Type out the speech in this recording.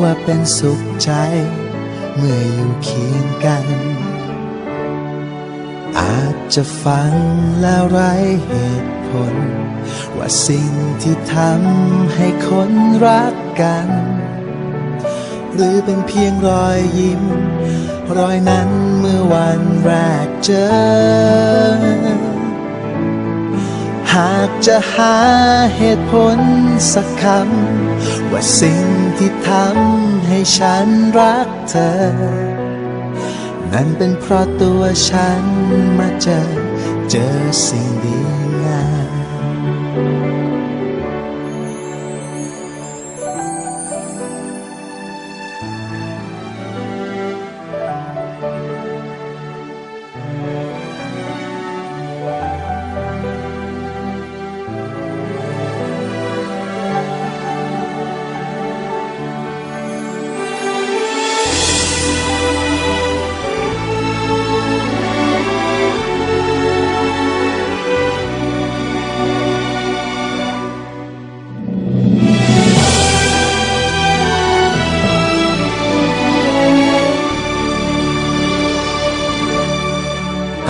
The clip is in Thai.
ว่าเป็นสุขใจ เมื่ออยู่เคียงกัน อาจจะฟังแล้วไร้เหตุผล ว่าสิ่งที่ทำให้คนรักกัน หรือเป็นเพียงรอยยิ้ม รอยนั้นเมื่อวันแรกเจอ หากจะหาเหตุผลสักคำ ว่าสิ่งที่ทำให้ฉันรักเธอ นั้นเป็นเพราะตัวฉันมาเจอ เจอสิ่งดี